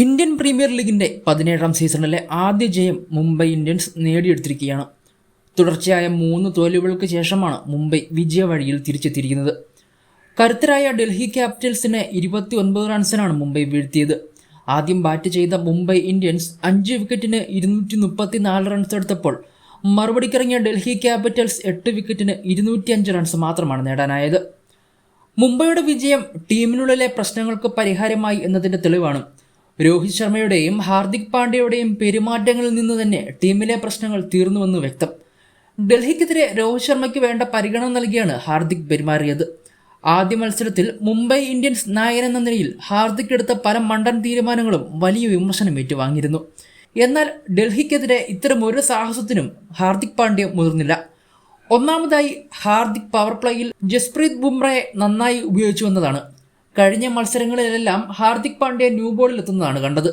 Indian premier ലീഗിന്റെ പതിനേഴാം സീസണിലെ ആദ്യ ജയം മുംബൈ ഇന്ത്യൻസ് നേടിയെടുത്തിരിക്കുകയാണ്. തുടർച്ചയായ മൂന്ന് തോൽവികൾക്ക് ശേഷമാണ് മുംബൈ വിജയവഴിയിൽ തിരിച്ചെത്തിയിരിക്കുന്നത്. കരുത്തരായ ഡൽഹി ക്യാപിറ്റൽസിനെ ഇരുപത്തി ഒൻപത് റൺസിനാണ് മുംബൈ വീഴ്ത്തിയത്. ആദ്യം ബാറ്റ് ചെയ്ത മുംബൈ ഇന്ത്യൻസ് അഞ്ച് വിക്കറ്റിന് ഇരുന്നൂറ്റി മുപ്പത്തി നാല് റൺസ് എടുത്തപ്പോൾ മറുപടിക്കിറങ്ങിയ ഡൽഹി ക്യാപിറ്റൽസ് എട്ട് വിക്കറ്റിന് ഇരുന്നൂറ്റി അഞ്ച് റൺസ് മാത്രമാണ് നേടാനായത്. മുംബൈയുടെ വിജയം ടീമിനുള്ളിലെ പ്രശ്നങ്ങൾക്ക് പരിഹാരമായി എന്നതിന്റെ തെളിവാണ് രോഹിത് ശർമ്മയുടെയും ഹാർദിക് പാണ്ഡ്യയുടെയും പെരുമാറ്റങ്ങളിൽ നിന്ന് തന്നെ ടീമിലെ പ്രശ്നങ്ങൾ തീർന്നുവെന്ന് വ്യക്തം. ഡൽഹിക്കെതിരെ രോഹിത് ശർമ്മയ്ക്ക് വേണ്ട പരിഗണന നൽകിയാണ് ഹാർദിക് പെരുമാറിയത്. ആദ്യ മത്സരത്തിൽ മുംബൈ ഇന്ത്യൻസ് നായകൻ എന്ന നിലയിൽ ഹാർദിക് എടുത്ത പല മണ്ടൻ തീരുമാനങ്ങളും വലിയ വിമർശനം ഏറ്റുവാങ്ങിയിരുന്നു. എന്നാൽ ഡൽഹിക്കെതിരെ ഇത്തരം ഒരു സാഹസത്തിനും ഹാർദിക് പാണ്ഡ്യ മുതിർന്നില്ല. ഒന്നാമതായി ഹാർദിക് പവർ പ്ലേയിൽ ജസ്പ്രീത് ബുംറയെ നന്നായി ഉപയോഗിച്ചു വന്നതാണ് കഴിഞ്ഞ മത്സരങ്ങളിലെല്ലാം ഹാർദിക് പാണ്ഡ്യ ന്യൂ ബോളിൽ എത്തുന്നതാണ് കണ്ടത്.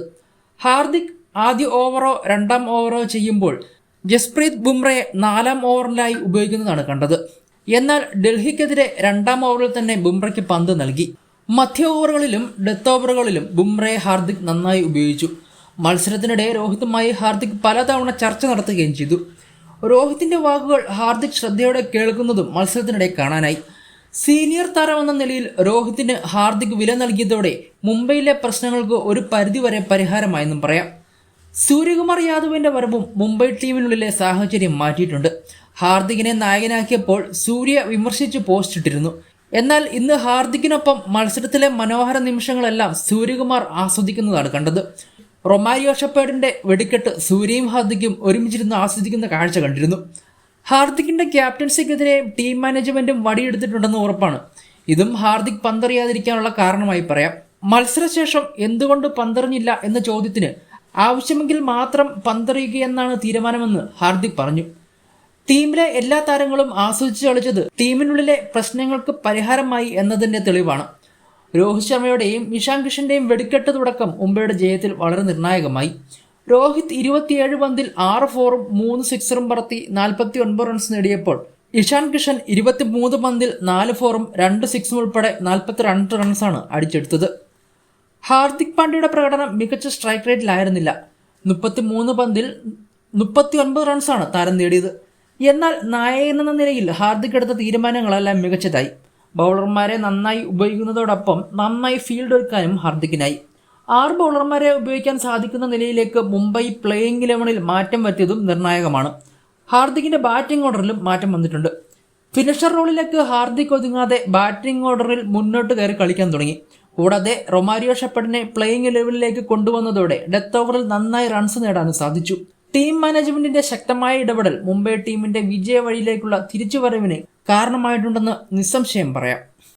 ഹാർദിക് ആദ്യ ഓവറോ രണ്ടാം ഓവറോ ചെയ്യുമ്പോൾ ജസ്പ്രീത് ബുംറയെ നാലാം ഓവറിലായി ഉപയോഗിക്കുന്നതാണ് കണ്ടത്. എന്നാൽ ഡൽഹിക്കെതിരെ രണ്ടാം ഓവറിൽ തന്നെ ബുംറയ്ക്ക് പന്ത് നൽകി. മധ്യ ഓവറുകളിലും ഡെത്ത് ഓവറുകളിലും ബുംറയെ ഹാർദിക് നന്നായി ഉപയോഗിച്ചു. മത്സരത്തിനിടെ രോഹിതുമായി ഹാർദിക് പലതവണ ചർച്ച നടത്തുകയും ചെയ്തു. രോഹിത്തിന്റെ വാക്കുകൾ ഹാർദിക് ശ്രദ്ധയോടെ കേൾക്കുന്നതും മത്സരത്തിനിടെ കാണാനായി. സീനിയർ താരമെന്ന നിലയിൽ രോഹിത്തിന് ഹാർദിക് വില നൽകിയതോടെ മുംബൈയിലെ പ്രശ്നങ്ങൾക്ക് ഒരു പരിധിവരെ പരിഹാരമായെന്നും പറയാം. സൂര്യകുമാർ യാദവിന്റെ വരവും മുംബൈ ടീമിനുള്ളിലെ സാഹചര്യം മാറ്റിയിട്ടുണ്ട്. ഹാർദിക്കിനെ നായകനാക്കിയപ്പോൾ സൂര്യ വിമർശിച്ച് പോസ്റ്റ് ഇട്ടിരുന്നു. എന്നാൽ ഇന്ന് ഹാർദിക്കിനൊപ്പം മത്സരത്തിലെ മനോഹര നിമിഷങ്ങളെല്ലാം സൂര്യകുമാർ ആസ്വദിക്കുന്നതാണ് കണ്ടത്. റൊമാരിയോ ഷപ്പേഡിന്റെ വെടിക്കെട്ട് സൂര്യയും ഹാർദിക്കും ഒരുമിച്ചിരുന്ന് ആസ്വദിക്കുന്ന കാഴ്ച കണ്ടിരുന്നു. ഹാർദിക്കിന്റെ ക്യാപ്റ്റൻസിക്കെതിരെ ടീം മാനേജ്മെന്റും വടിയെടുത്തിട്ടുണ്ടെന്ന് ഉറപ്പാണ്. ഇതും ഹാർദിക് പന്തറിയാതിരിക്കാനുള്ള കാരണമായി പറയാം. മത്സരശേഷം എന്തുകൊണ്ട് പന്തറിഞ്ഞില്ല എന്ന ചോദ്യത്തിന് ആവശ്യമെങ്കിൽ മാത്രം പന്തറിയുകയെന്നാണ് തീരുമാനമെന്ന് ഹാർദിക് പറഞ്ഞു. ടീമിലെ എല്ലാ താരങ്ങളും ആസ്വദിച്ച് കളിച്ചത് ടീമിനുള്ളിലെ പ്രശ്നങ്ങൾക്ക് പരിഹാരമായി എന്നതിന്റെ തെളിവാണ്. രോഹിത് ശർമ്മയുടെയും ഇഷാൻ കിഷന്റെയും വെടിക്കെട്ട് തുടക്കം മുംബൈയുടെ ജയത്തിൽ വളരെ നിർണായകമായി. രോഹിത് ഇരുപത്തിയേഴ് പന്തിൽ ആറ് ഫോറും മൂന്ന് സിക്സറും പറത്തി നാൽപ്പത്തി ഒൻപത് റൺസ് നേടിയപ്പോൾ ഇഷാൻ കിഷൻ ഇരുപത്തിമൂന്ന് പന്തിൽ നാല് ഫോറും രണ്ട് സിക്സും ഉൾപ്പെടെ നാൽപ്പത്തി രണ്ട് റൺസാണ് അടിച്ചെടുത്തത്. ഹാർദിക് പാണ്ഡ്യയുടെ പ്രകടനം മികച്ച സ്ട്രൈക്ക് റേറ്റിലായിരുന്നില്ല മുപ്പത്തിമൂന്ന് പന്തിൽ മുപ്പത്തി ഒൻപത് റൺസാണ് താരം നേടിയത്. എന്നാൽ നായകൻ എന്ന നിലയിൽ ഹാർദിക് എടുത്ത തീരുമാനങ്ങളെല്ലാം മികച്ചതായി. ബൗളർമാരെ നന്നായി ഉപയോഗിക്കുന്നതോടൊപ്പം നന്നായി ഫീൽഡ് ഒരുക്കാനും ഹാർദിക്കിനായി. ആറ് ബൗളർമാരെ ഉപയോഗിക്കാൻ സാധിക്കുന്ന നിലയിലേക്ക് മുംബൈ പ്ലേയിങ് ഇലവനിൽ മാറ്റം വരുത്തിയതും നിർണായകമാണ്. ഹാർദിക്കിന്റെ ബാറ്റിംഗ് ഓർഡറിലും മാറ്റം വന്നിട്ടുണ്ട്. ഫിനിഷർ റോളിലേക്ക് ഹാർദിക് ഒതുങ്ങാതെ ബാറ്റിംഗ് ഓർഡറിൽ മുന്നോട്ട് കയറി കളിക്കാൻ തുടങ്ങി. കൂടാതെ റൊമാരിയോ ഷെപ്പഡിനെ പ്ലേയിങ് ലെവലിലേക്ക് കൊണ്ടുവന്നതോടെ ഡെത്ത് ഓവറിൽ നന്നായി റൺസ് നേടാനും സാധിച്ചു. ടീം മാനേജ്മെന്റിന്റെ ശക്തമായ ഇടപെടൽ മുംബൈ ടീമിന്റെ വിജയ വഴിയിലേക്കുള്ള തിരിച്ചുവരവിന് കാരണമായിട്ടുണ്ടെന്ന് നിസ്സംശയം പറയാം.